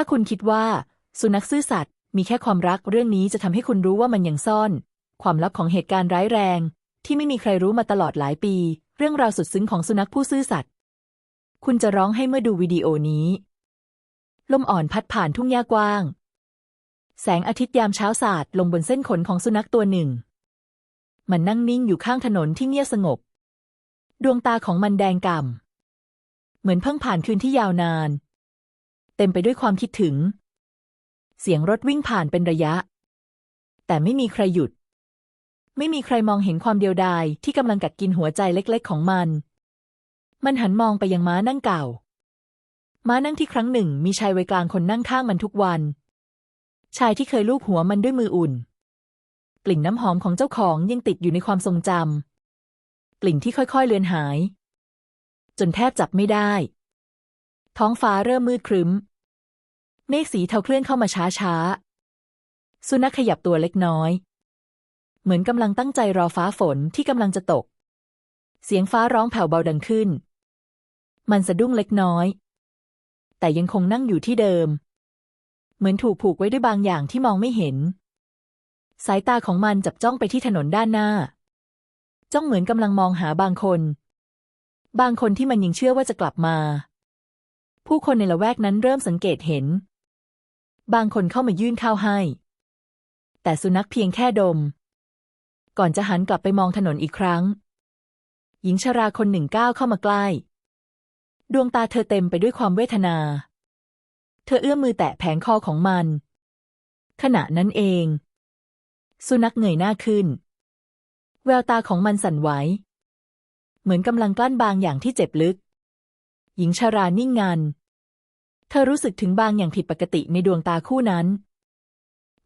ถ้าคุณคิดว่า สุนัขซื่อสัตย์มีแค่ความรักเรื่องนี้จะทำให้คุณรู้ว่ามันยังซ่อน ความลับของเหตุการณ์ร้ายแรง ที่ไม่มีใครรู้มาตลอดหลายปี เรื่องราวสุดซึ้งของสุนัขผู้ซื่อสัตย์คุณจะร้องให้เมื่อดูวิดีโอนี้ ลมอ่อนพัดผ่านทุ่งหญ้ากว้าง แสงอาทิตย์ยามเช้าสาดลงบนเส้นขนของสุนัขตัวหนึ่ง มันนั่งนิ่งอยู่ข้างถนนที่เงียบสงบ ดวงตาของมันแดงก่ำเหมือนเพิ่งผ่านคืนที่ยาวนาน เต็มไปด้วยความคิดถึง เสียงรถวิ่งผ่านเป็นระยะ แต่ไม่มีใครหยุด ไม่มีใครมองเห็นความเดียวดายที่กำลังกัดกินหัวใจเล็ก ๆ ของมัน มันหันมองไปยังม้านั่งเก่า ม้านั่งที่ครั้งหนึ่งมีชายวัยกลางคนนั่งข้างมันทุกวัน ชายที่เคยลูบหัวมันด้วยมืออุ่น กลิ่นน้ำหอมของเจ้าของยังติดอยู่ในความทรงจำกลิ่นที่ค่อยๆเลือนหาย จนแทบจับไม่ได้ท้องฟ้าเริ่มมืดครึ้ม เมฆสีเทาเคลื่อนเข้ามาช้าๆสุนัขขยับตัวเล็กน้อย เหมือนกำลังตั้งใจรอฟ้าฝนที่กำลังจะตก เสียงฟ้าร้องแผ่วเบาดังขึ้น มันสะดุ้งเล็กน้อย แต่ยังคงนั่งอยู่ที่เดิม เหมือนถูกผูกไว้ด้วยบางอย่างที่มองไม่เห็น สายตาของมันจับจ้องไปที่ถนนด้านหน้า จ้องเหมือนกำลังมองหาบางคน บางคนที่มันยังเชื่อว่าจะกลับมา ผู้คนในละแวกนั้นเริ่มสังเกตเห็น บางคนเข้ามายื่นข้าวให้ แต่สุนัขเพียงแค่ดม ก่อนจะหันกลับไปมองถนนอีกครั้ง หญิงชราคนหนึ่งก้าวเข้ามาใกล้ ดวงตาเธอเต็มไปด้วยความเวทนา เธอเอื้อมมือแตะแผงคอของมัน ขณะนั้นเอง สุนัขเงยหน้าขึ้น แววตาของมันสั่นไหว เหมือนกำลังกลั้นบางอย่างที่เจ็บลึก หญิงชารานิ่งงัน เธอรู้สึกถึงบางอย่างผิดปกติในดวงตาคู่นั้น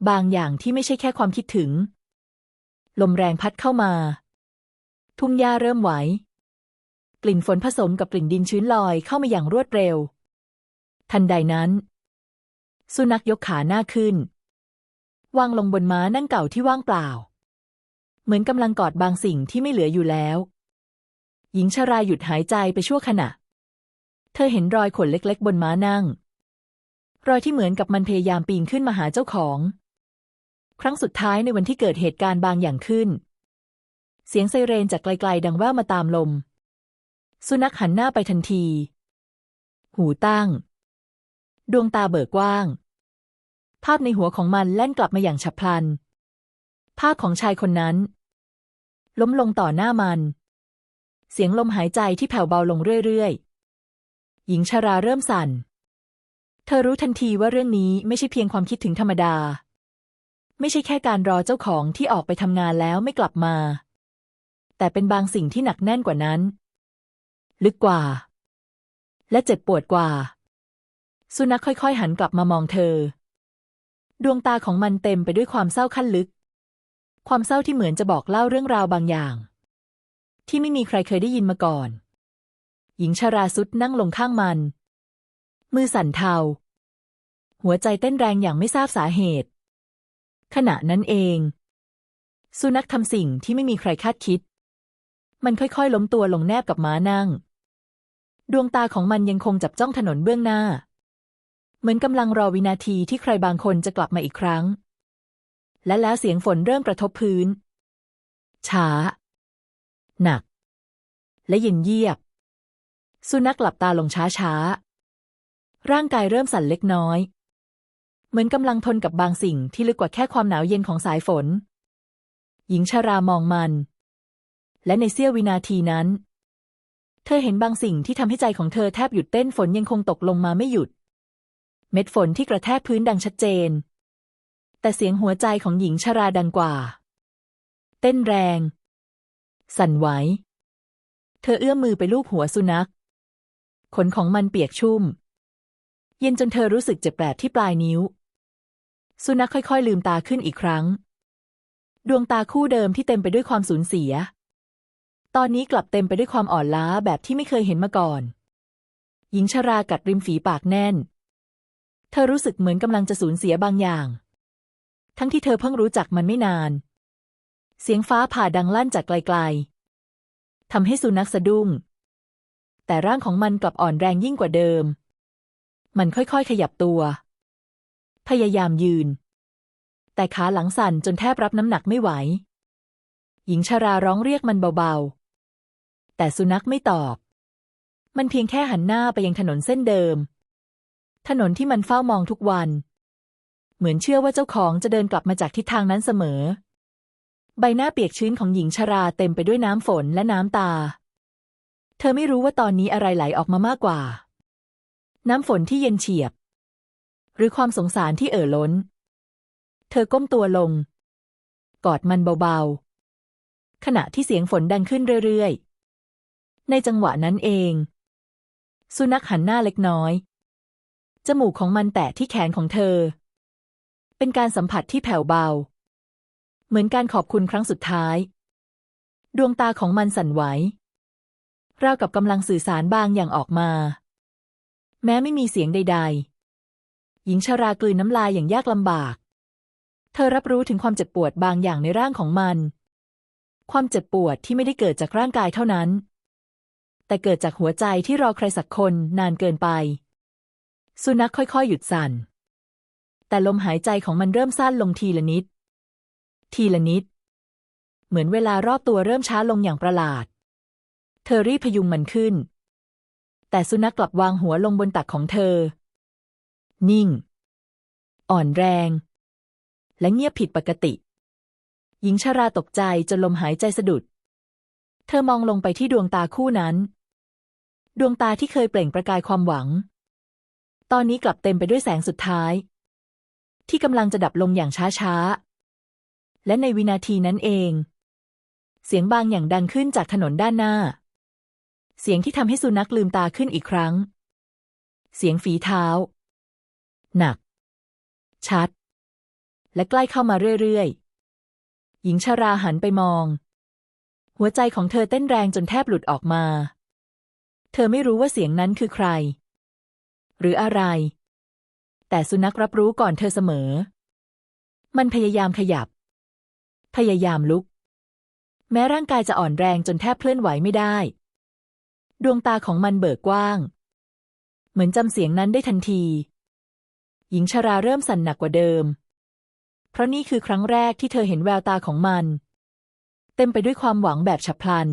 บางอย่างที่ไม่ใช่แค่ความคิดถึง ลมแรงพัดเข้ามา ทุ่งหญ้าเริ่มไหว กลิ่นฝนผสมกับกลิ่นดินชื้นลอยเข้ามาอย่างรวดเร็ว ทันใดนั้น สุนัขยกขาหน้าขึ้น วางลงบนม้านั่งเก่าที่ว่างเปล่า เหมือนกำลังกอดบางสิ่งที่ไม่เหลืออยู่แล้ว หญิงชราหยุดหายใจไปชั่วขณะ เธอเห็นรอยขนเล็กๆ บนม้านั่ง รอยที่เหมือนกับมันพยายามปีนขึ้นมาหาเจ้าของ ครั้งสุดท้ายในวันที่เกิดเหตุการณ์บางอย่างขึ้น เสียงไซเรนจากไกลๆ ดังแว่วมาตามลม สุนัขหันหน้าไปทันที หูตั้ง ดวงตาเบิกกว้าง ภาพในหัวของมันแล่นกลับมาอย่างฉับพลัน ภาพของชายคนนั้น ล้มลงต่อหน้ามัน เสียงลมหายใจที่แผ่วเบาลงเรื่อยๆ หญิงชาราเริ่มสั่น เธอรู้ทันทีว่าเรื่องนี้ไม่ใช่เพียงความคิดถึงธรรมดา ไม่ใช่แค่การรอเจ้าของที่ออกไปทำงานแล้วไม่กลับมา แต่เป็นบางสิ่งที่หนักแน่นกว่านั้น ลึกกว่า และเจ็บปวดกว่า สุนัขค่อยๆ หันกลับมามองเธอ ดวงตาของมันเต็มไปด้วยความเศร้าขั้นลึก ความเศร้าที่เหมือนจะบอกเล่าเรื่องราวบางอย่าง ที่ไม่มีใครเคยได้ยินมาก่อน หญิงชาราสุดนั่งลงข้างมัน มือสั่นเทา หัวใจเต้นแรงอย่างไม่ทราบสาเหตุ ขณะนั้นเอง สุนัขทำสิ่งที่ไม่มีใครคาดคิด มันค่อยๆ ล้มตัวลงแนบกับม้านั่ง ดวงตาของมันยังคงจับจ้องถนนเบื้องหน้า เหมือนกำลังรอวินาทีที่ใครบางคนจะกลับมาอีกครั้ง และแล้วเสียงฝนเริ่มกระทบพื้น ช้า หนัก และเย็นเยียบ สุนัขหลับตาลงช้าๆ ร่างกายเริ่มสั่นเล็กน้อย เหมือนกำลังทนกับบางสิ่งที่ลึกกว่าแค่ความหนาวเย็นของสายฝน หญิงชารามองมัน และในเสี้ยววินาทีนั้น เธอเห็นบางสิ่งที่ทำให้ใจของเธอแทบหยุดเต้นฝนยังคงตกลงมาไม่หยุด เม็ดฝนที่กระแทกพื้นดังชัดเจน แต่เสียงหัวใจของหญิงชราดังกว่า เต้นแรง สั่นไหวเธอเอื้อมมือไปลูบหัวสุนัข ขนของมันเปียกชุ่ม เย็นจนเธอรู้สึกเจ็บแปลบที่ปลายนิ้ว สุนัขค่อยๆ ลืมตาขึ้นอีกครั้ง ดวงตาคู่เดิมที่เต็มไปด้วยความสูญเสีย ตอนนี้กลับเต็มไปด้วยความอ่อนล้าแบบที่ไม่เคยเห็นมาก่อน หญิงชรากัดริมฝีปากแน่น เธอรู้สึกเหมือนกำลังจะสูญเสียบางอย่าง ทั้งที่เธอเพิ่งรู้จักมันไม่นาน เสียงฟ้าผ่าดังลั่นจากไกลๆทำให้สุนัขสะดุ้ง แต่ร่างของมันกลับอ่อนแรงยิ่งกว่าเดิม มันค่อยๆ ขยับตัว พยายามยืน แต่ขาหลังสั่นจนแทบรับน้ำหนักไม่ไหว หญิงชาราร้องเรียกมันเบาๆ แต่สุนัขไม่ตอบ มันเพียงแค่หันหน้าไปยังถนนเส้นเดิม ถนนที่มันเฝ้ามองทุกวัน เหมือนเชื่อว่าเจ้าของจะเดินกลับมาจากทิศทางนั้นเสมอ ใบหน้าเปียกชื้นของหญิงชราเต็มไปด้วยน้ำฝนและน้ำตา เธอไม่รู้ว่าตอนนี้อะไรไหลออกมามากกว่า น้ำฝนที่เย็นเฉียบ หรือความสงสารที่เอ่อล้น เธอก้มตัวลง กอดมันเบาๆ ขณะที่เสียงฝนดังขึ้นเรื่อยๆ ในจังหวะนั้นเอง สุนัขหันหน้าเล็กน้อย จมูกของมันแตะที่แขนของเธอ เป็นการสัมผัสที่แผ่วเบา เหมือนการขอบคุณครั้งสุดท้าย ดวงตาของมันสั่นไหว ราวกับกำลังสื่อสารบางอย่างออกมา แม้ไม่มีเสียงใด ๆ หญิงชารากลืนน้ำลายอย่างยากลำบาก เธอรับรู้ถึงความเจ็บปวดบางอย่างในร่างของมัน ความเจ็บปวดที่ไม่ได้เกิดจากร่างกายเท่านั้น แต่เกิดจากหัวใจที่รอใครสักคนนานเกินไป สุนัขค่อยๆ หยุดสั่น แต่ลมหายใจของมันเริ่มสั้นลงทีละนิด ทีละนิด เหมือนเวลารอบตัวเริ่มช้าลงอย่างประหลาด เธอรีบพยุงมันขึ้น แต่สุนัขกลับวางหัวลงบนตักของเธอ นิ่ง อ่อนแรง และเงียบผิดปกติ หญิงชาราตกใจจนลมหายใจสะดุด เธอมองลงไปที่ดวงตาคู่นั้น ดวงตาที่เคยเปล่งประกายความหวัง ตอนนี้กลับเต็มไปด้วยแสงสุดท้าย ที่กำลังจะดับลงอย่างช้าๆ และในวินาทีนั้นเองเสียงบางอย่างดังขึ้นจากถนนด้านหน้า เสียงที่ทำให้สุนัขลืมตาขึ้นอีกครั้ง เสียงฝีเท้า หนัก ชัด และใกล้เข้ามาเรื่อยๆ หญิงชาราหันไปมอง หัวใจของเธอเต้นแรงจนแทบหลุดออกมา เธอไม่รู้ว่าเสียงนั้นคือใคร หรืออะไร แต่สุนัขรับรู้ก่อนเธอเสมอ มันพยายามขยับ พยายามลุก แม้ร่างกายจะอ่อนแรงจนแทบเคลื่อนไหวไม่ได้ ดวงตาของมันเบิกกว้าง เหมือนจำเสียงนั้นได้ทันที หญิงชราเริ่มสั่นหนักกว่าเดิม เพราะนี่คือครั้งแรกที่เธอเห็นแววตาของมัน เต็มไปด้วยความหวังแบบฉับพลัน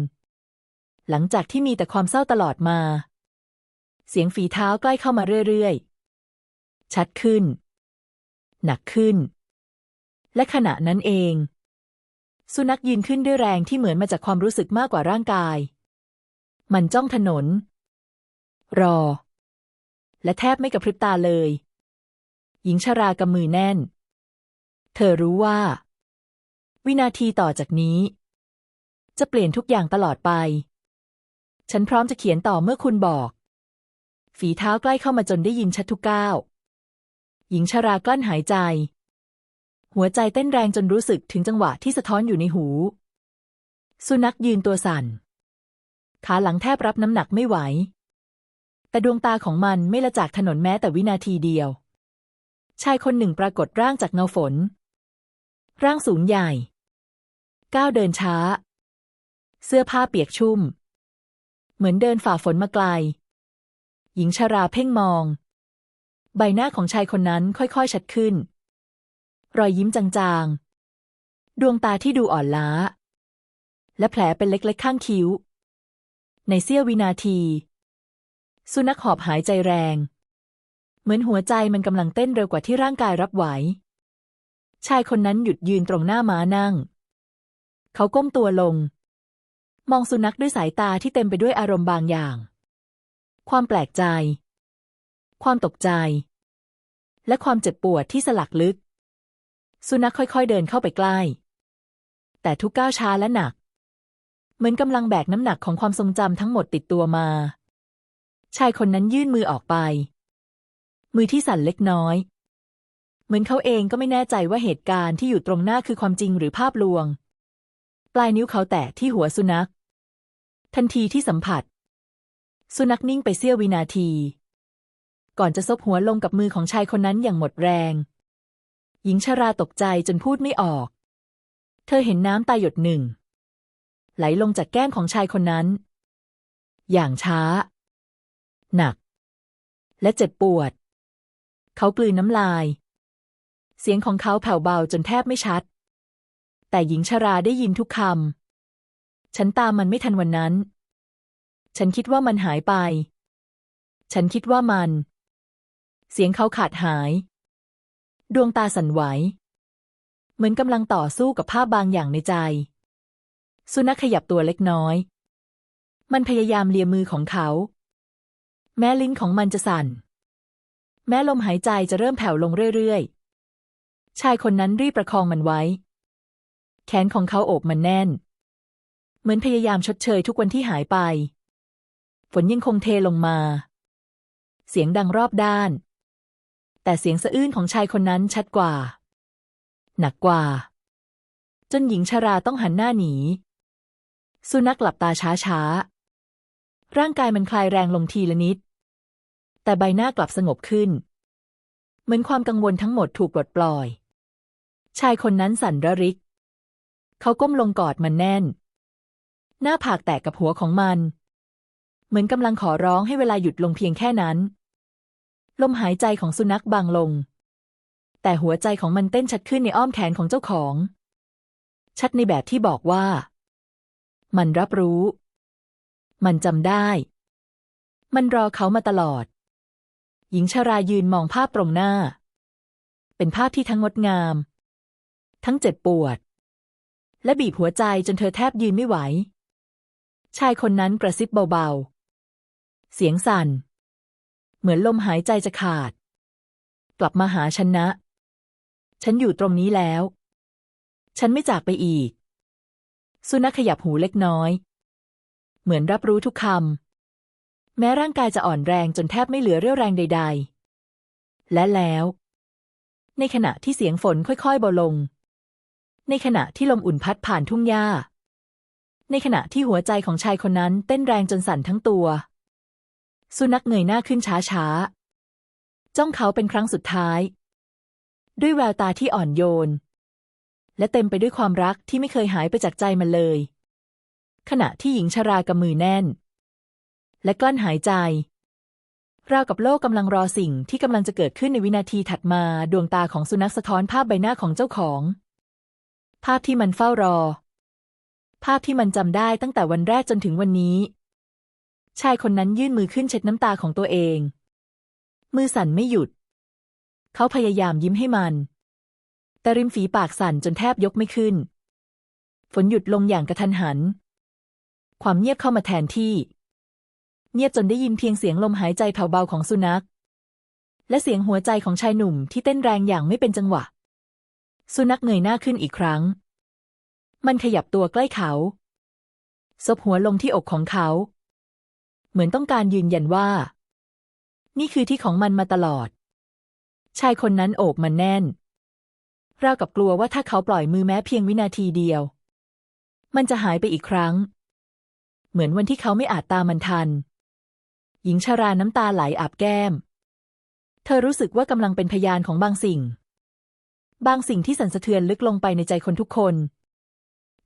หลังจากที่มีแต่ความเศร้าตลอดมา เสียงฝีเท้าใกล้เข้ามาเรื่อยๆ ชัดขึ้น หนักขึ้น และขณะนั้นเอง สุนัขยืนขึ้นด้วยแรงที่เหมือนมาจากความรู้สึกมากกว่าร่างกาย มันจ้องถนน รอ และแทบไม่กระพริบตาเลย หญิงชรากำมือแน่น เธอรู้ว่า วินาทีต่อจากนี้ จะเปลี่ยนทุกอย่างตลอดไป ฉันพร้อมจะเขียนต่อเมื่อคุณบอก ฝีเท้าใกล้เข้ามาจนได้ยินชัดทุกก้าว หญิงชรากลั้นหายใจ หัวใจเต้นแรงจนรู้สึกถึงจังหวะที่สะท้อนอยู่ในหู สุนัขยืนตัวสั่น ขาหลังแทบรับน้ำหนักไม่ไหว แต่ดวงตาของมันไม่ละจากถนนแม้แต่วินาทีเดียว ชายคนหนึ่งปรากฏร่างจากเงาฝน ร่างสูงใหญ่ ก้าวเดินช้า เสื้อผ้าเปียกชุ่ม เหมือนเดินฝ่าฝนมาไกล หญิงชาราเพ่งมอง ใบหน้าของชายคนนั้นค่อยๆชัดขึ้น รอยยิ้มจางๆ ดวงตาที่ดูอ่อนล้า และแผลเป็นเล็กๆข้างคิ้ว ในเสี้ยววินาที สุนัขหอบหายใจแรง เหมือนหัวใจมันกำลังเต้นเร็วกว่าที่ร่างกายรับไหว ชายคนนั้นหยุดยืนตรงหน้าม้านั่ง เขาก้มตัวลง มองสุนัขด้วยสายตาที่เต็มไปด้วยอารมณ์บางอย่าง ความแปลกใจ ความตกใจ และความเจ็บปวดที่สลักลึก สุนัขค่อยๆเดินเข้าไปใกล้ แต่ทุกก้าวช้าและหนัก เหมือนกำลังแบกน้ำหนักของความทรงจำทั้งหมดติดตัวมา ชายคนนั้นยื่นมือออกไป มือที่สั่นเล็กน้อย เหมือนเขาเองก็ไม่แน่ใจว่าเหตุการณ์ที่อยู่ตรงหน้าคือความจริงหรือภาพลวง ปลายนิ้วเขาแตะที่หัวสุนัข ทันทีที่สัมผัส สุนัขนิ่งไปเสี้ยววินาที ก่อนจะซบหัวลงกับมือของชายคนนั้นอย่างหมดแรง หญิงชาราตกใจจนพูดไม่ออก เธอเห็นน้ำตาหยดหนึ่ง ไหลลงจากแก้มของชายคนนั้น อย่างช้า หนัก และเจ็บปวด เขากลืนน้ำลาย เสียงของเขาแผ่วเบาจนแทบไม่ชัด แต่หญิงชราได้ยินทุกคำ ฉันตามมันไม่ทันวันนั้น ฉันคิดว่ามันหายไป ฉันคิดว่ามัน เสียงเขาขาดหาย ดวงตาสั่นไหว เหมือนกำลังต่อสู้กับภาพบางอย่างในใจ สุนัขขยับตัวเล็กน้อย มันพยายามเลียมือของเขา แม้ลิ้นของมันจะสั่น แม้ลมหายใจจะเริ่มแผ่วลงเรื่อยๆ ชายคนนั้นรีบประคองมันไว้ แขนของเขาโอบมันแน่น เหมือนพยายามชดเชยทุกวันที่หายไป ฝนยังคงเทลงมา เสียงดังรอบด้าน แต่เสียงสะอื้นของชายคนนั้นชัดกว่า หนักกว่า จนหญิงชราต้องหันหน้าหนี สุนัขหลับตาช้าๆ ร่างกายมันคลายแรงลงทีละนิด แต่ใบหน้ากลับสงบขึ้น เหมือนความกังวลทั้งหมดถูกปลดปล่อย ชายคนนั้นสั่นระริก เขาก้มลงกอดมันแน่น หน้าผากแตกกับหัวของมัน เหมือนกำลังขอร้องให้เวลาหยุดลงเพียงแค่นั้น ลมหายใจของสุนัขบางลง แต่หัวใจของมันเต้นชัดขึ้นในอ้อมแขนของเจ้าของ ชัดในแบบที่บอกว่า มันรับรู้ มันจำได้ มันรอเขามาตลอด หญิงชรายืนมองภาพตรงหน้า เป็นภาพที่ทั้งงดงาม ทั้งเจ็บปวด และบีบหัวใจจนเธอแทบยืนไม่ไหว ชายคนนั้นกระซิบเบาๆ เสียงสั่น เหมือนลมหายใจจะขาด กลับมาหาฉันนะ ฉันอยู่ตรงนี้แล้ว ฉันไม่จากไปอีก สุนัขขยับหูเล็กน้อย เหมือนรับรู้ทุกคำ แม้ร่างกายจะอ่อนแรงจนแทบไม่เหลือเรี่ยวแรงใด ๆ และแล้ว ในขณะที่เสียงฝนค่อยๆเบาลง ในขณะที่ลมอุ่นพัดผ่านทุ่งหญ้า ในขณะที่หัวใจของชายคนนั้นเต้นแรงจนสั่นทั้งตัว สุนัขเงยหน้าขึ้นช้าๆ จ้องเขาเป็นครั้งสุดท้าย ด้วยแววตาที่อ่อนโยน และเต็มไปด้วยความรักที่ไม่เคยหายไปจากใจมันเลย ขณะที่หญิงชรากำมือแน่น และกลั้นหายใจราวกับโลกกำลังรอสิ่งที่กำลังจะเกิดขึ้นในวินาทีถัดมาดวงตาของสุนัขสะท้อนภาพใบหน้าของเจ้าของ ภาพที่มันเฝ้ารอ ภาพที่มันจำได้ตั้งแต่วันแรกจนถึงวันนี้ ชายคนนั้นยื่นมือขึ้นเช็ดน้ำตาของตัวเอง มือสั่นไม่หยุด เขาพยายามยิ้มให้มัน แต่ริมฝีปากสั่นจนแทบยกไม่ขึ้น ฝนหยุดลงอย่างกระทันหัน ความเงียบเข้ามาแทนที่ เงียบจนได้ยินเพียงเสียงลมหายใจแผ่วเบาของสุนัข และเสียงหัวใจของชายหนุ่มที่เต้นแรงอย่างไม่เป็นจังหวะ สุนัขเงยหน้าขึ้นอีกครั้ง มันขยับตัวใกล้เขา ซบหัวลงที่อกของเขา เหมือนต้องการยืนยันว่า นี่คือที่ของมันมาตลอด ชายคนนั้นโอบมันแน่น ราวกับกลัวว่าถ้าเขาปล่อยมือแม้เพียงวินาทีเดียว มันจะหายไปอีกครั้ง เหมือนวันที่เขาไม่อาจตามมันทัน หญิงชาราน้ำตาไหลอาบแก้ม เธอรู้สึกว่ากำลังเป็นพยานของบางสิ่ง บางสิ่งที่สั่นสะเทือนลึกลงไปในใจคนทุกคน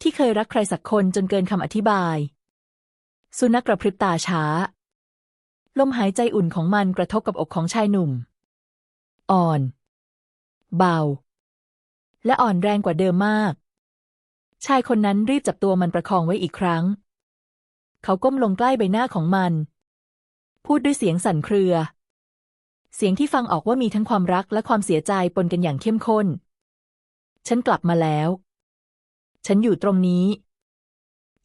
ที่เคยรักใครสักคนจนเกินคำอธิบาย สุนัขกระพริบตาช้า ลมหายใจอุ่นของมันกระทบกับอกของชายหนุ่ม อ่อน เบา และอ่อนแรงกว่าเดิมมาก ชายคนนั้นรีบจับตัวมันประคองไว้อีกครั้ง เขาก้มลงใกล้ใบหน้าของมัน พูดด้วยเสียงสั่นเครือ เสียงที่ฟังออกว่ามีทั้งความรักและความเสียใจปนกันอย่างเข้มข้น ฉันกลับมาแล้ว ฉันอยู่ตรงนี้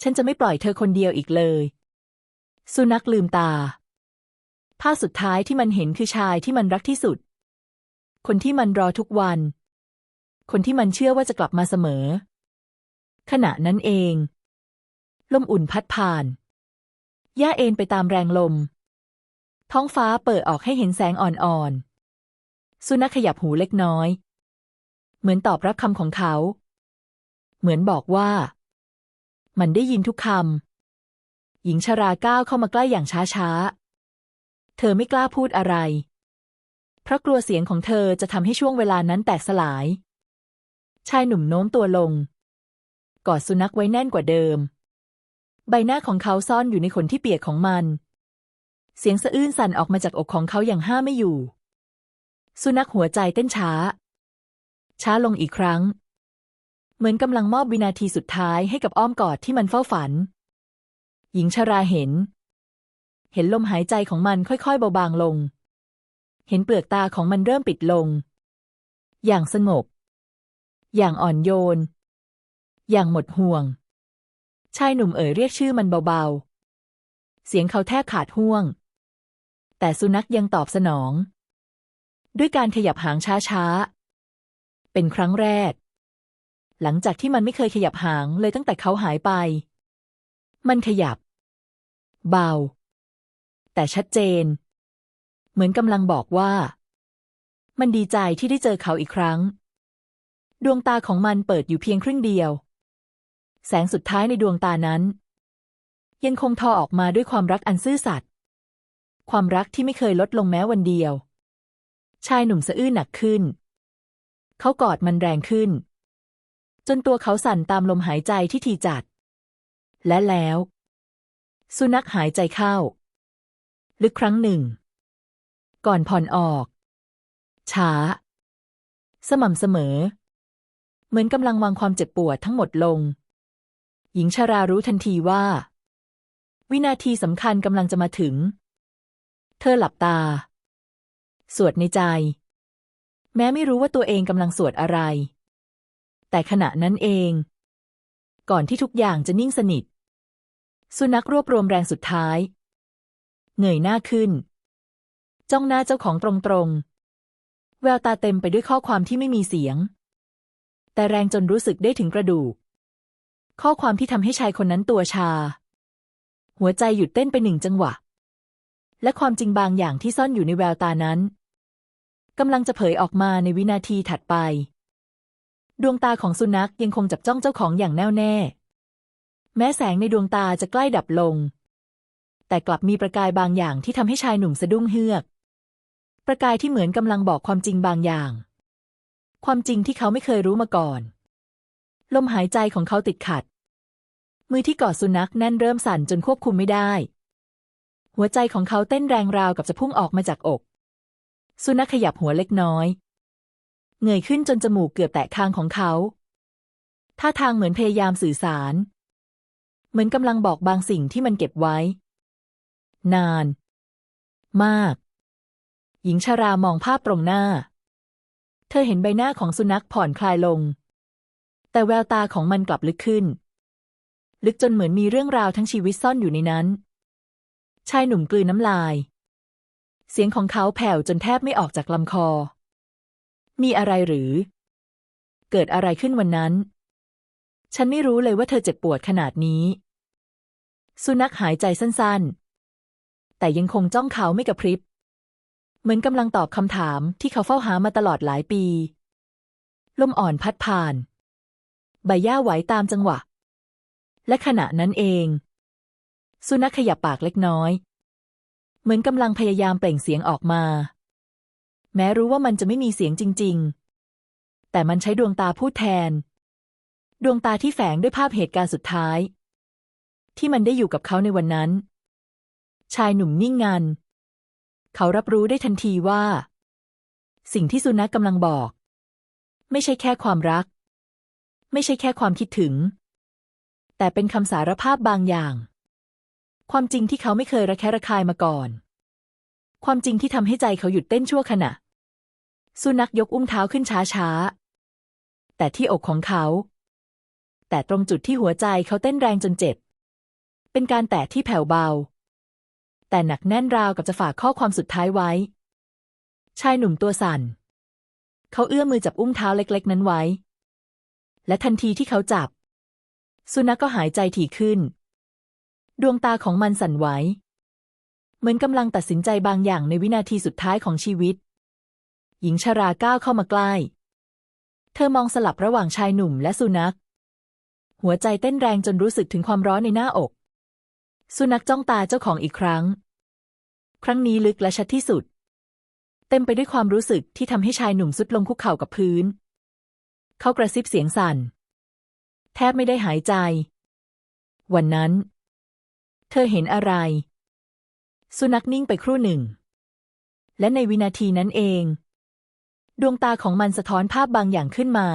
ฉันจะไม่ปล่อยเธอคนเดียวอีกเลย สุนัขลืมตาภาพสุดท้ายที่มันเห็นคือชายที่มันรักที่สุด คนที่มันรอทุกวัน คนที่มันเชื่อว่าจะกลับมาเสมอ ขณะนั้นเอง ลมอุ่นพัดผ่านหญ้าเอ็นไปตามแรงลม ท้องฟ้าเปิดออกให้เห็นแสงอ่อนๆ สุนัขขยับหูเล็กน้อย เหมือนตอบรับคำของเขา เหมือนบอกว่า มันได้ยินทุกคำ หญิงชราก้าวเข้ามาใกล้อย่างช้าๆ เธอไม่กล้าพูดอะไร เพราะกลัวเสียงของเธอจะทำให้ช่วงเวลานั้นแตกสลาย ชายหนุ่มโน้มตัวลง กอดสุนัขไว้แน่นกว่าเดิม ใบหน้าของเขาซ่อนอยู่ในขนที่เปียกของมัน เสียงสะอื้นสั่นออกมาจากอกของเขาอย่างห้ามไม่อยู่ สุนัขหัวใจเต้นช้า ช้าลงอีกครั้ง เหมือนกำลังมอบวินาทีสุดท้ายให้กับอ้อมกอดที่มันเฝ้าฝัน หญิงชราเห็น เห็นลมหายใจของมันค่อยๆเบาบางลง เห็นเปลือกตาของมันเริ่มปิดลง อย่างสงบ อย่างอ่อนโยน อย่างหมดห่วง ชายหนุ่มเอ่ยเรียกชื่อมันเบาๆ เสียงเขาแทบขาดห่วง แต่สุนัขยังตอบสนอง ด้วยการขยับหางช้าๆ เป็นครั้งแรก หลังจากที่มันไม่เคยขยับหางเลยตั้งแต่เขาหายไป มันขยับ เบา แต่ชัดเจน เหมือนกำลังบอกว่า มันดีใจที่ได้เจอเขาอีกครั้ง ดวงตาของมันเปิดอยู่เพียงครึ่งเดียว แสงสุดท้ายในดวงตานั้น ยังคงทอออกมาด้วยความรักอันซื่อสัตย์ความรักที่ไม่เคยลดลงแม้วันเดียว ชายหนุ่มสะอื้นหนักขึ้น เขากอดมันแรงขึ้น จนตัวเขาสั่นตามลมหายใจที่ทีจัด และแล้ว สุนัขหายใจเข้า ลึกครั้งหนึ่ง ก่อนผ่อนออก ช้า สม่ำเสมอ เหมือนกำลังวางความเจ็บปวดทั้งหมดลง หญิงชารารู้ทันทีว่า วินาทีสำคัญกำลังจะมาถึง เธอหลับตา สวดในใจ แม้ไม่รู้ว่าตัวเองกำลังสวดอะไร แต่ขณะนั้นเอง ก่อนที่ทุกอย่างจะนิ่งสนิท สุนัขรวบรวมแรงสุดท้ายเงยหน้าขึ้น จ้องหน้าเจ้าของตรงๆแววตาเต็มไปด้วยข้อความที่ไม่มีเสียง แต่แรงจนรู้สึกได้ถึงกระดูก ข้อความที่ทำให้ชายคนนั้นตัวชา หัวใจหยุดเต้นไปหนึ่งจังหวะ และความจริงบางอย่างที่ซ่อนอยู่ในแววตานั้นกำลังจะเผยออกมาในวินาทีถัดไป ดวงตาของสุนัขยังคงจับจ้องเจ้าของอย่างแน่วแน่ แม้แสงในดวงตาจะใกล้ดับลง แต่กลับมีประกายบางอย่างที่ทำให้ชายหนุ่มสะดุ้งเฮือก ประกายที่เหมือนกำลังบอกความจริงบางอย่าง ความจริงที่เขาไม่เคยรู้มาก่อน ลมหายใจของเขาติดขัด มือที่กอดสุนัขแน่นเริ่มสั่นจนควบคุมไม่ได้ หัวใจของเขาเต้นแรงราวกับจะพุ่งออกมาจากอก สุนัขขยับหัวเล็กน้อยเงยขึ้นจนจมูกเกือบแตะคางของเขาท่าทางเหมือนพยายามสื่อสาร เหมือนกำลังบอกบางสิ่งที่มันเก็บไว้ นาน มาก หญิงชารามองภาพตรงหน้า เธอเห็นใบหน้าของสุนัขผ่อนคลายลง แต่แววตาของมันกลับลึกขึ้น ลึกจนเหมือนมีเรื่องราวทั้งชีวิตซ่อนอยู่ในนั้น ชายหนุ่มกลืนน้ำลาย เสียงของเขาแผ่วจนแทบไม่ออกจากลำคอ มีอะไรหรือ เกิดอะไรขึ้นวันนั้น ฉันไม่รู้เลยว่าเธอเจ็บปวดขนาดนี้ สุนัขหายใจสั้นๆ แต่ยังคงจ้องเขาไม่กระพริบ เหมือนกำลังตอบคำถามที่เขาเฝ้าหามาตลอดหลายปี ลมอ่อนพัดผ่าน ใบหญ้าไหวตามจังหวะ และขณะนั้นเอง สุนัขขยับปากเล็กน้อย เหมือนกำลังพยายามเปล่งเสียงออกมา แม้รู้ว่ามันจะไม่มีเสียงจริง ๆ แต่มันใช้ดวงตาพูดแทน ดวงตาที่แฝงด้วยภาพเหตุการณ์สุดท้าย ที่มันได้อยู่กับเขาในวันนั้น ชายหนุ่มนิ่งงัน เขารับรู้ได้ทันทีว่า สิ่งที่สุนัขกำลังบอก ไม่ใช่แค่ความรัก ไม่ใช่แค่ความคิดถึง แต่เป็นคำสารภาพบางอย่าง ความจริงที่เขาไม่เคยระแคะระคายมาก่อน ความจริงที่ทำให้ใจเขาหยุดเต้นชั่วขณะ สุนัขยกอุ้มเท้าขึ้นช้าๆ แต่ที่อกของเขา แต่ตรงจุดที่หัวใจเขาเต้นแรงจนเจ็บ เป็นการแตะที่แผ่วเบา แต่หนักแน่นราวกับจะฝากข้อความสุดท้ายไว้ ชายหนุ่มตัวสั่น เขาเอื้อมมือจับอุ้มเท้าเล็กๆ นั้นไว้ และทันทีที่เขาจับ สุนัขกก็หายใจถี่ขึ้น ดวงตาของมันสั่นไหวเหมือนกำลังตัดสินใจบางอย่างในวินาทีสุดท้ายของชีวิต หญิงชาราก้าวเข้ามาใกล้ เธอมองสลับระหว่างชายหนุ่มและสุนัข หัวใจเต้นแรงจนรู้สึกถึงความร้อนในหน้าอก สุนัขจ้องตาเจ้าของอีกครั้ง ครั้งนี้ลึกและชัดที่สุด เต็มไปด้วยความรู้สึกที่ทำให้ชายหนุ่มสุดลงคุกเข่ากับพื้น เขากระซิบเสียงสั่น แทบไม่ได้หายใจ วันนั้น เธอเห็นอะไร สุนัขนิ่งไปครู่หนึ่ง และในวินาทีนั้นเอง ดวงตาของมันสะท้อนภาพบางอย่างขึ้นมา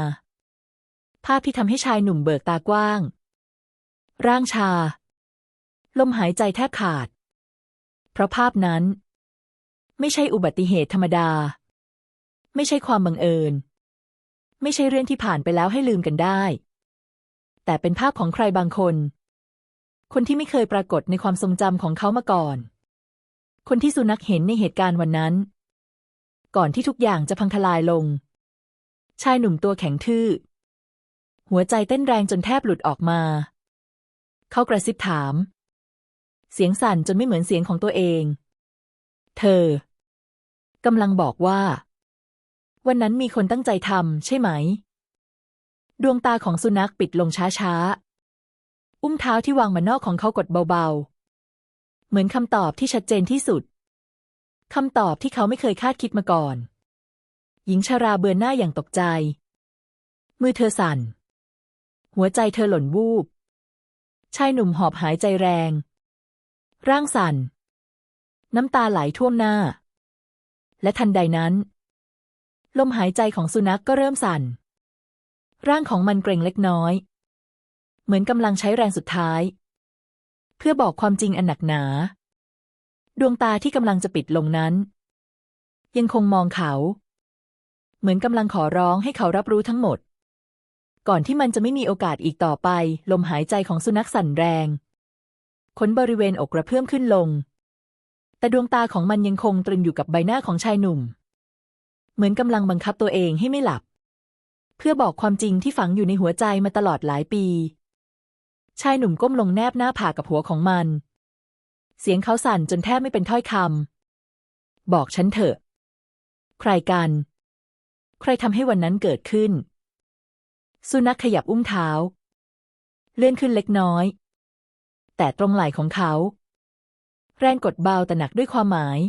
ภาพที่ทำให้ชายหนุ่มเบิกตากว้าง ร่างชา ลมหายใจแทบขาด เพราะภาพนั้น ไม่ใช่อุบัติเหตุธรรมดา ไม่ใช่ความบังเอิญ ไม่ใช่เรื่องที่ผ่านไปแล้วให้ลืมกันได้ แต่เป็นภาพของใครบางคน คนที่ไม่เคยปรากฏในความทรงจำของเขามาก่อน คนที่สุนัขเห็นในเหตุการณ์วันนั้น ก่อนที่ทุกอย่างจะพังทลายลง ชายหนุ่มตัวแข็งทื่อ หัวใจเต้นแรงจนแทบหลุดออกมา เขากระซิบถาม เสียงสั่นจนไม่เหมือนเสียงของตัวเอง เธอกำลังบอกว่า วันนั้นมีคนตั้งใจทำใช่ไหม ดวงตาของสุนัขปิดลงช้าๆ อุ้มเท้าที่วางมานอกของเขากดเบาๆ เหมือนคำตอบที่ชัดเจนที่สุดคำตอบที่เขาไม่เคยคาดคิดมาก่อน หญิงชาราเบือนหน้าอย่างตกใจ มือเธอสั่น หัวใจเธอหล่นวูบ ชายหนุ่มหอบหายใจแรง ร่างสั่น น้ำตาไหลท่วมหน้า และทันใดนั้น ลมหายใจของสุนัขกก็เริ่มสั่น ร่างของมันเกร็งเล็กน้อย เหมือนกำลังใช้แรงสุดท้าย เพื่อบอกความจริงอันหนักหนา ดวงตาที่กำลังจะปิดลงนั้น ยังคงมองเขา เหมือนกำลังขอร้องให้เขารับรู้ทั้งหมดก่อนที่มันจะไม่มีโอกาสอีกต่อไป ลมหายใจของสุนัขสั่นแรง ขนบริเวณอกกระเพื่อมขึ้นลง แต่ดวงตาของมันยังคงตรึงอยู่กับใบหน้าของชายหนุ่ม เหมือนกำลังบังคับตัวเองให้ไม่หลับ เพื่อบอกความจริงที่ฝังอยู่ในหัวใจมาตลอดหลายปี ชายหนุ่มก้มลงแนบหน้าผากกับหัวของมัน เสียงเขาสั่นจนแทบไม่เป็นถ้อยคำบอกฉันเถอะ ใครกัน ใครทำให้วันนั้นเกิดขึ้น สุนัขขยับอุ้มเท้า เลื่อนขึ้นเล็กน้อย แต่ตรงไหล่ของเขา แรงกดเบาแต่หนักด้วยความหมาย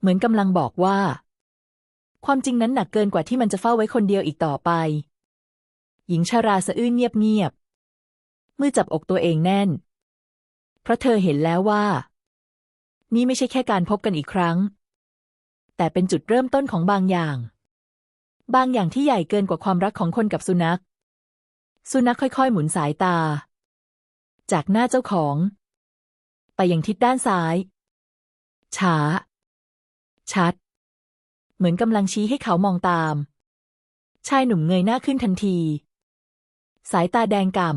เหมือนกำลังบอกว่า ความจริงนั้นหนักเกินกว่าที่มันจะเฝ้าไว้คนเดียวอีกต่อไป หญิงชาราสะอื้นเงียบๆมือจับอกตัวเองแน่น เพราะเธอเห็นแล้วว่า นี่ไม่ใช่แค่การพบกันอีกครั้ง แต่เป็นจุดเริ่มต้นของบางอย่าง บางอย่างที่ใหญ่เกินกว่าความรักของคนกับสุนัข สุนัขค่อยๆ หมุนสายตา จากหน้าเจ้าของ ไปยังทิศด้านซ้าย ช้า ชัด เหมือนกำลังชี้ให้เขามองตาม ชายหนุ่มเงยหน้าขึ้นทันที สายตาแดงก่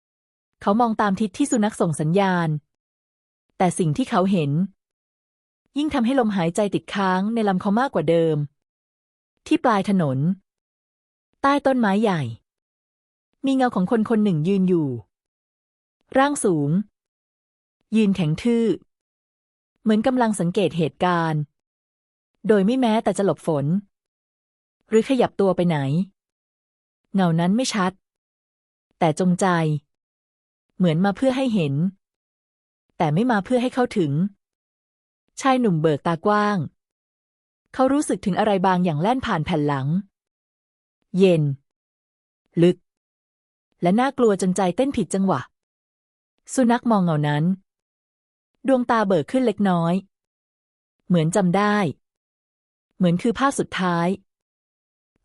ำเขามองตามทิศที่สุนัขส่งสัญญาณ แต่สิ่งที่เขาเห็น ยิ่งทำให้ลมหายใจติดค้างในลำเขามากกว่าเดิม ที่ปลายถนน ใต้ต้นไม้ใหญ่มีเงาของคนคนหนึ่งยืนอยู่ ร่างสูง ยืนแข็งทื่อ เหมือนกำลังสังเกตเหตุการณ์ โดยไม่แม้แต่จะหลบฝน หรือขยับตัวไปไหน เงานั้นไม่ชัด แต่จงใจ เหมือนมาเพื่อให้เห็น แต่ไม่มาเพื่อให้เข้าถึง ชายหนุ่มเบิกตากว้าง เขารู้สึกถึงอะไรบางอย่างแล่นผ่านแผ่นหลัง เย็น ลึกและน่ากลัวจนใจเต้นผิดจังหวะ สุนัขมองเงานั้น ดวงตาเบิกขึ้นเล็กน้อย เหมือนจำได้ เหมือนคือภาพสุดท้าย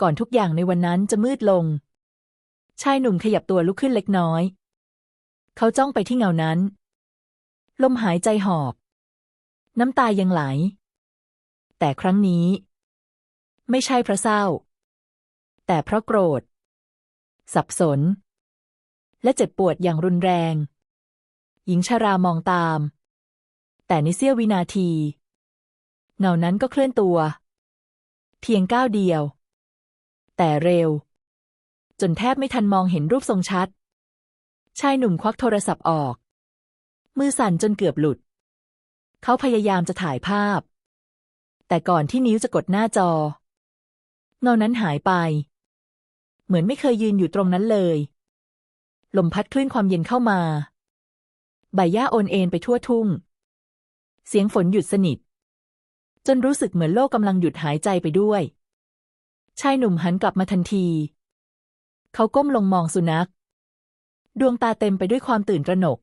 ก่อนทุกอย่างในวันนั้นจะมืดลง ชายหนุ่มขยับตัวลุกขึ้นเล็กน้อย เขาจ้องไปที่เงานั้น ลมหายใจหอบ น้ำตายังไหล แต่ครั้งนี้ ไม่ใช่เพราะเศร้า แต่เพราะโกรธ สับสน และเจ็บปวดอย่างรุนแรง หญิงชารามองตาม แต่ในเสี้ยววินาที เงานั้นก็เคลื่อนตัว เพียงก้าวเดียว แต่เร็ว จนแทบไม่ทันมองเห็นรูปทรงชัด ชายหนุ่มควักโทรศัพท์ออก มือสั่นจนเกือบหลุด เขาพยายามจะถ่ายภาพ แต่ก่อนที่นิ้วจะกดหน้าจอ เงานั้นหายไป เหมือนไม่เคยยืนอยู่ตรงนั้นเลยลมพัดคลื่นความเย็นเข้ามา ใบหญ้าโอนเอ็นไปทั่วทุ่ง เสียงฝนหยุดสนิท จนรู้สึกเหมือนโลกกำลังหยุดหายใจไปด้วย ชายหนุ่มหันกลับมาทันที เขาก้มลงมองสุนัข ดวงตาเต็มไปด้วยความตื่นตระหนก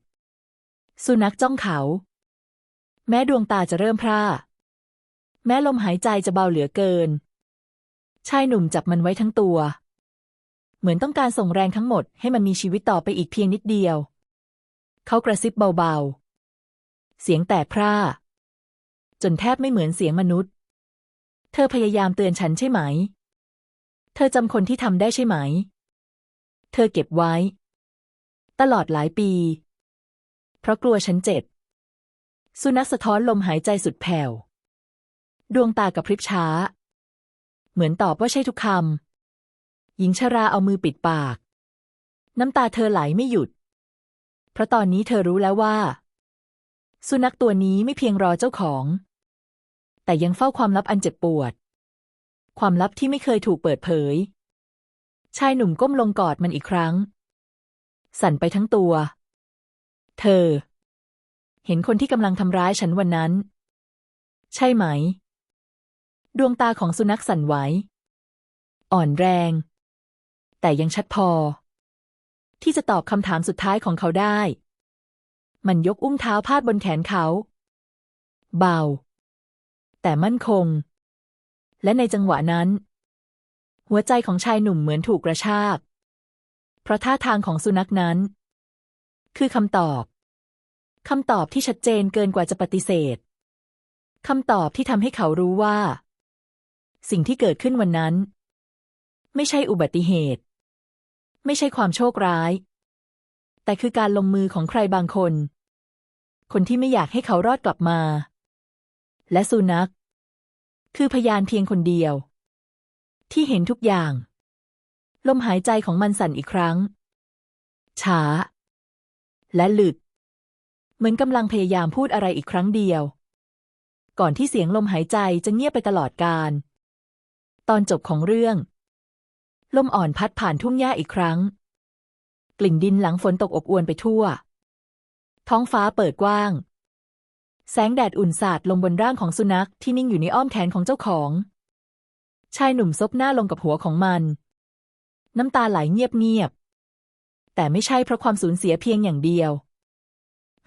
สุนัขจ้องเขา แม้ดวงตาจะเริ่มพร่า แม้ลมหายใจจะเบาเหลือเกิน ชายหนุ่มจับมันไว้ทั้งตัว เหมือนต้องการส่งแรงทั้งหมดให้มันมีชีวิตต่อไปอีกเพียงนิดเดียว เขากระซิบเบาๆ เสียงแตกพร่า จนแทบไม่เหมือนเสียงมนุษย์ เธอพยายามเตือนฉันใช่ไหม เธอจำคนที่ทำได้ใช่ไหม เธอเก็บไว้ ตลอดหลายปี เพราะกลัวฉันเจ็บ สุนัขสะท้อนลมหายใจสุดแผ่ว ดวงตากระพริบช้า เหมือนตอบว่าใช่ทุกคำหญิงชราเอามือปิดปาก น้ำตาเธอไหลไม่หยุด เพราะตอนนี้เธอรู้แล้วว่า สุนัขตัวนี้ไม่เพียงรอเจ้าของ แต่ยังเฝ้าความลับอันเจ็บปวด ความลับที่ไม่เคยถูกเปิดเผย ชายหนุ่มก้มลงกอดมันอีกครั้ง สั่นไปทั้งตัว เธอ เห็นคนที่กำลังทำร้ายฉันวันนั้น ใช่ไหม ดวงตาของสุนัขสั่นไหวอ่อนแรง แต่ยังชัดพอ ที่จะตอบคำถามสุดท้ายของเขาได้ มันยกอุ้งเท้าพาดบนแขนเขา เบา แต่มั่นคง และในจังหวะนั้น หัวใจของชายหนุ่มเหมือนถูกกระชาก เพราะท่าทางของสุนัขนั้น คือคำตอบคำตอบที่ชัดเจนเกินกว่าจะปฏิเสธคำตอบที่ทำให้เขารู้ว่า สิ่งที่เกิดขึ้นวันนั้น ไม่ใช่อุบัติเหตุ ไม่ใช่ความโชคร้าย แต่คือการลงมือของใครบางคน คนที่ไม่อยากให้เขารอดกลับมา และสุนัข คือพยานเพียงคนเดียว ที่เห็นทุกอย่าง ลมหายใจของมันสั่นอีกครั้ง ช้า และหลึก เหมือนกำลังพยายามพูดอะไรอีกครั้งเดียว ก่อนที่เสียงลมหายใจจะเงียบไปตลอดกาลตอนจบของเรื่อง ลมอ่อนพัดผ่านทุ่งหญ้าอีกครั้ง กลิ่นดินหลังฝนตกอบอวนไปทั่ว ท้องฟ้าเปิดกว้าง แสงแดดอุ่นสาดลงบนร่างของสุนัขที่นิ่งอยู่ในอ้อมแขนของเจ้าของ ชายหนุ่มซบหน้าลงกับหัวของมัน น้ำตาไหลเงียบๆแต่ไม่ใช่เพราะความสูญเสียเพียงอย่างเดียว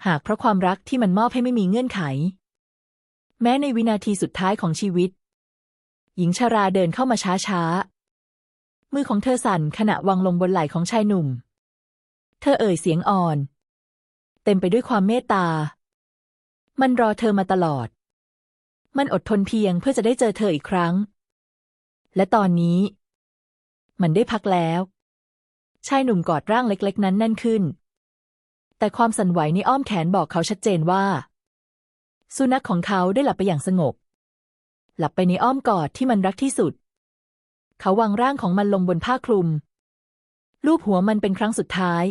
หากเพราะความรักที่มันมอบให้ไม่มีเงื่อนไข แม้ในวินาทีสุดท้ายของชีวิต หญิงชาราเดินเข้ามาช้าๆ มือของเธอสั่นขณะวางลงบนไหล่ของชายหนุ่ม เธอเอ่ยเสียงอ่อน เต็มไปด้วยความเมตตา มันรอเธอมาตลอด มันอดทนเพียงเพื่อจะได้เจอเธออีกครั้ง และตอนนี้ มันได้พักแล้ว ชายหนุ่มกอดร่างเล็ก ๆ นั้นแน่นขึ้น แต่ความสั่นไหวในอ้อมแขนบอกเขาชัดเจนว่า สุนัขของเขาได้หลับไปอย่างสงบ หลับไปในอ้อมกอดที่มันรักที่สุด เขาวางร่างของมันลงบนผ้าคลุม ลูบหัวมันเป็นครั้งสุดท้าย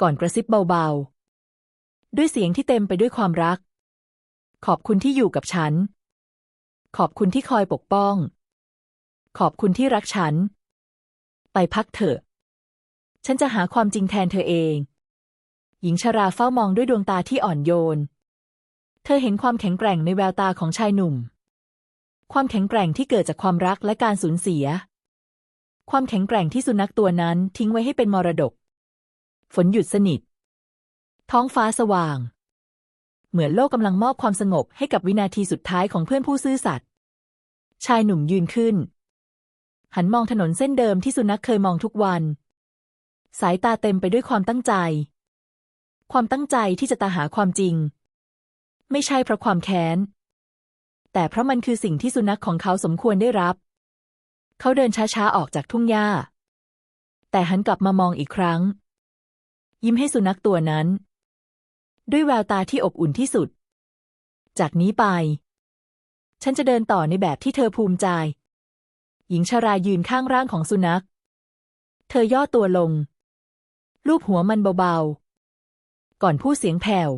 ก่อนกระซิบเบาๆ ด้วยเสียงที่เต็มไปด้วยความรัก ขอบคุณที่อยู่กับฉัน ขอบคุณที่คอยปกป้อง ขอบคุณที่รักฉัน ไปพักเถอะ ฉันจะหาความจริงแทนเธอเอง หญิงชราเฝ้ามองด้วยดวงตาที่อ่อนโยน เธอเห็นความแข็งแกร่งในแววตาของชายหนุ่ม ความแข็งแกร่งที่เกิดจากความรักและการสูญเสีย ความแข็งแกร่งที่สุนัขตัวนั้นทิ้งไว้ให้เป็นมรดก ฝนหยุดสนิท ท้องฟ้าสว่าง เหมือนโลกกำลังมอบความสงบให้กับวินาทีสุดท้ายของเพื่อนผู้ซื่อสัตย์ ชายหนุ่มยืนขึ้น หันมองถนนเส้นเดิมที่สุนัขเคยมองทุกวัน สายตาเต็มไปด้วยความตั้งใจ ความตั้งใจที่จะตาหาความจริง ไม่ใช่เพราะความแค้น แต่เพราะมันคือสิ่งที่สุนัขของเขาสมควรได้รับ เขาเดินช้าๆออกจากทุ่งหญ้า แต่หันกลับมามองอีกครั้ง ยิ้มให้สุนัขตัวนั้น ด้วยแววตาที่อบอุ่นที่สุด จากนี้ไป ฉันจะเดินต่อในแบบที่เธอภูมิใจ หญิงชรายืนข้างร่างของสุนัข เธอย่อตัวลง ลูบหัวมันเบาๆ ก่อนพูดเสียงแผ่ว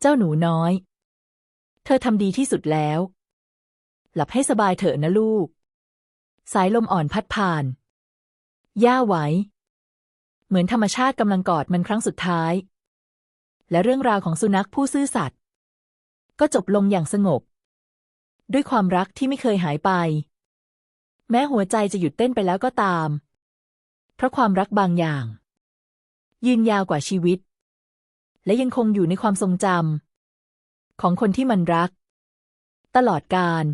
เจ้าหนูน้อย เธอทำดีที่สุดแล้ว หลับให้สบายเถอะนะลูก สายลมอ่อนพัดผ่าน ย่าไหว เหมือนธรรมชาติกำลังกอดมันครั้งสุดท้าย และเรื่องราวของสุนัขผู้ซื่อสัตย์ก็จบลงอย่างสงบ ด้วยความรักที่ไม่เคยหายไป แม้หัวใจจะหยุดเต้นไปแล้วก็ตาม เพราะความรักบางอย่าง ยืนยาวกว่าชีวิต และยังคงอยู่ในความทรงจำ ของคนที่มันรัก ตลอดกาล